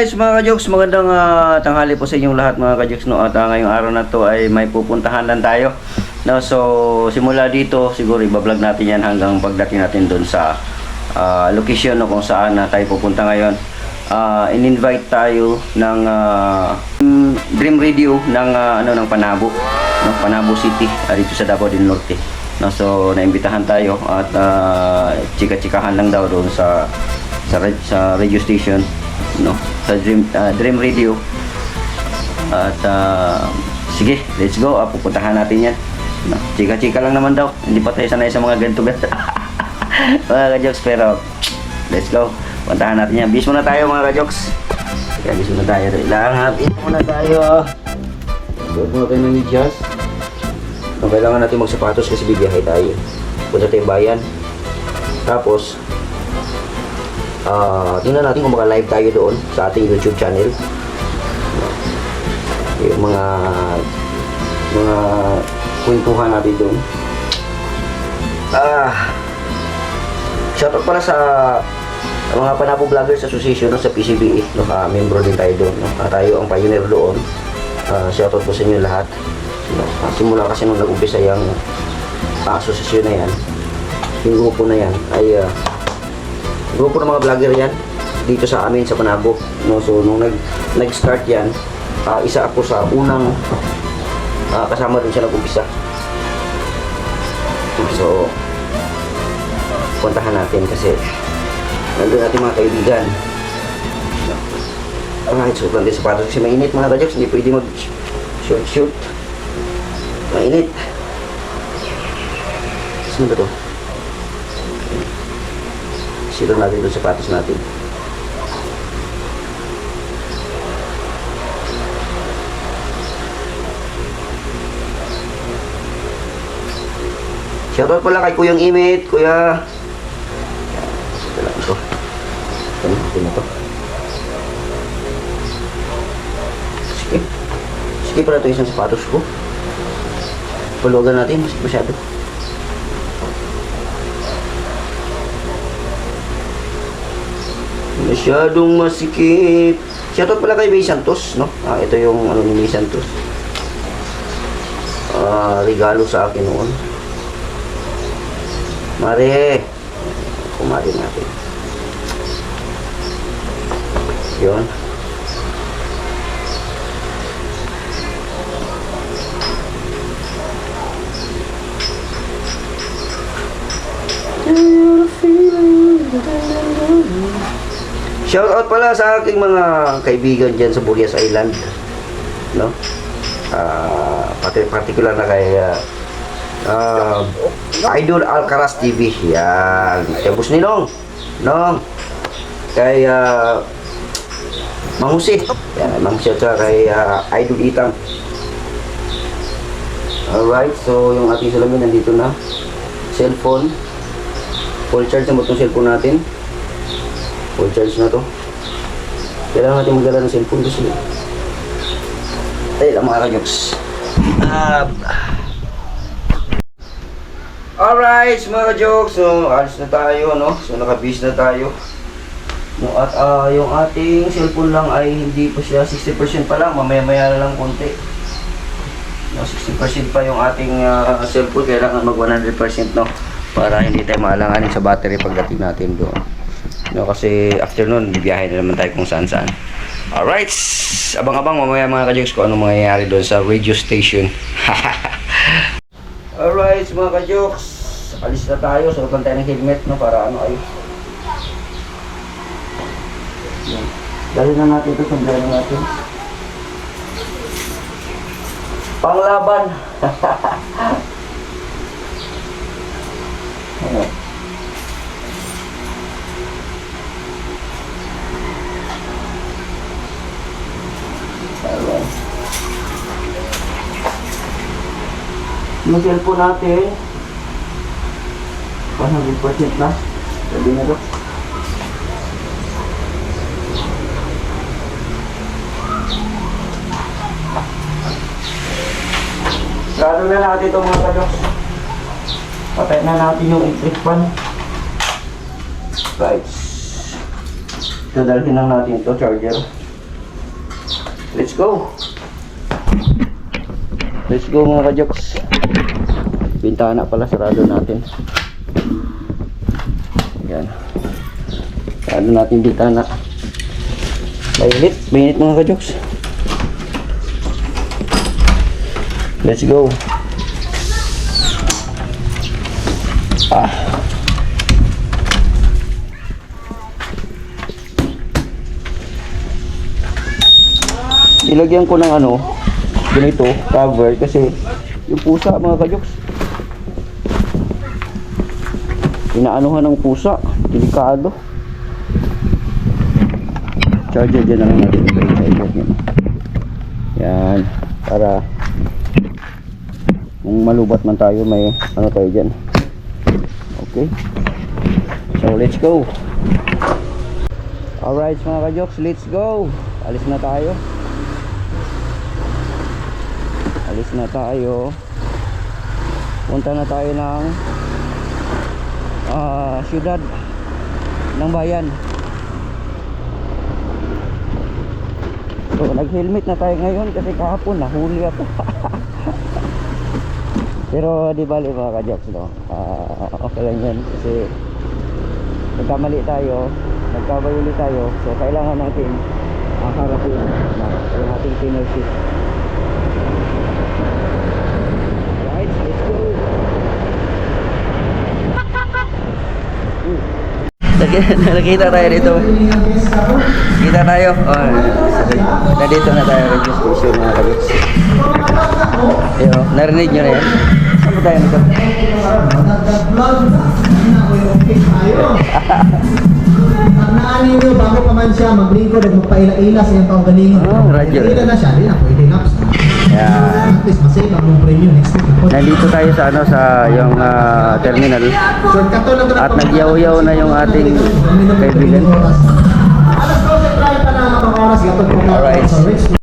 Alright, mga kajoks, magandang ah, tanghali po sa inyong lahat mga kajoks. No? At ah, ngayong araw na to ay may pupuntahan lang tayo. No? So, simula dito, siguro ibablog natin yan hanggang pagdating natin doon sa ah, location no, kung saan na tayo pupunta ngayon. Ah, in-invite tayo ng mm, Dream Radio ng ah, ano ng Panabo, no? Panabo City ah, dito sa Davao del Norte. No, so naimbitahan tayo at ah, chika-chikahan lang daw doon sa sa, sa radio station no? Sa Dream ah, Dream Radio. At ah, sige let's go. Ah, pupuntahan natin yan. No, chika-chika lang naman daw. Hindi pa tayo sanay sa mga ganito ganito mga kajokes pero let's go. Puntahan natin yan. Bis muna tayo mga kajokes. Kaya bis muna tayo. Kailangan bis muna tayo. Suot muna tayo ng medyas So, kailangan natin magsapatos kasi bibiyahe tayo. Punta tayong bayan. Tapos, ah tingnan natin kung maka-live tayo doon sa ating YouTube channel. Yung mga mga kwentuhan natin doon. Ah, shoutout pala sa mga Panabo Vloggers Association no, sa PCBA. No, ah, membro din tayo doon. No? Ah, tayo ang pioneer doon. Ah, shoutout po sa inyo lahat. No, ah, simula kasi nung nag-umpisa yung ah, asosasyon na yan, yung grupo na yan ay ah, grupo ng mga vlogger yan dito sa amin sa Panabo. No, so nung nag nag-start yan, ah, isa ako sa unang ah, kasama din siya nag-umpisa. So puntahan natin kasi nandun natin mga kaibigan. Alright, so lang din sapatos kasi mainit mga kajoks, hindi pwede mag shoot shoot. Mainit. Saan ba to? Silo natin doon sapatos natin. Shoutout pala kay Kuyang Imit, Kuya. Ito lang ito. Ito na, ito na to. Sige. Sige pala ito isang sapatos ko. Pulugan natin, mas masyado. Masyadong masikip. Shoutout pala kay May Santos, no? Ah, ito yung ano ni May Santos. Ah, regalo sa akin noon. Mare. Kumari natin. Yun. Shout out pala sa aking mga kaibigan dyan sa Burias Island. No? Ah, pati particular na kay ah, Idol Alcaraz TV. Yan. Kay Bus Ninong. No? Kay uh, Mahusi. Yan. Mahusi at kay ah, Idol Itang. Alright. So, yung ating salamin nandito na. Cellphone. Full charge na mo itong cellphone natin. Full charge na to. Kailangan natin magdala ng cellphone kasi. Ay, lang mga kajoks. Ah, Alright, mga jokes, so alis na tayo, no? So nakabis na tayo. No, at ah, yung ating cellphone lang ay hindi pa siya 60% pa lang, mamaya-maya na lang konti. No, 60% pa yung ating ah, cellphone, kailangan mag 100% no para hindi tayo maalanganin sa battery pagdating natin doon. No, kasi after nun, bibiyahe na naman tayo kung saan-saan. Alright, abang-abang mamaya mga kajoks kung anong mangyayari doon sa radio station. Alright, mga ka-jokes. Alis na tayo. Suotan tayo ng helmet no, para ano ay. Dali na natin ito. Sundalo natin. Panglaban. Yung cellphone natin, 100% na. Sabi na to. Gano na natin ito mga kajoks. Patay na natin yung electric fan. Right. Dadalhin lang natin ito, charger. Let's go. Let's go mga kajoks. Bintana pala sarado natin. Yan. Sarado natin bintana. Mainit, mainit mga kajoks. Let's go. Ah. Ilagyan ko ng ano, ganito, cover kasi yung pusa mga kajoks. Inaanuhan ng pusa, delikado. Charger dyan lang natin. Yan, para kung malubat man tayo may ano tayo dyan. Okay. So let's go. Alright mga kajoks, let's go. Alis na tayo. Alis na tayo. Punta na tayo ng ah syudad ng bayan. So, nag-helmet na tayo ngayon kasi kahapon nahuli ako. Pero di bali mga ka-jokes no. Ah, okay lang yan kasi nagkamali tayo, nagkabayuli tayo. So kailangan natin uh, harapin na yung ating penalty. Right, let's go. Nag- Nakita tayo dito. Kita tayo. Oh, nandito na tayo radio station mga kabits. Yo, narinig nyo na yan? Saan po tayo nito? Naanin nyo, bago pa man siya, maglingkod at magpaila-ila sa iyong taong galingon. Oh, radyo. Ila na siya, di na, pwede Nandito tayo sa ano sa yung ah, terminal at nagyaw-yaw na yung ating kaibigan. Alas 12.30 na mga oras, gatong po na Alright.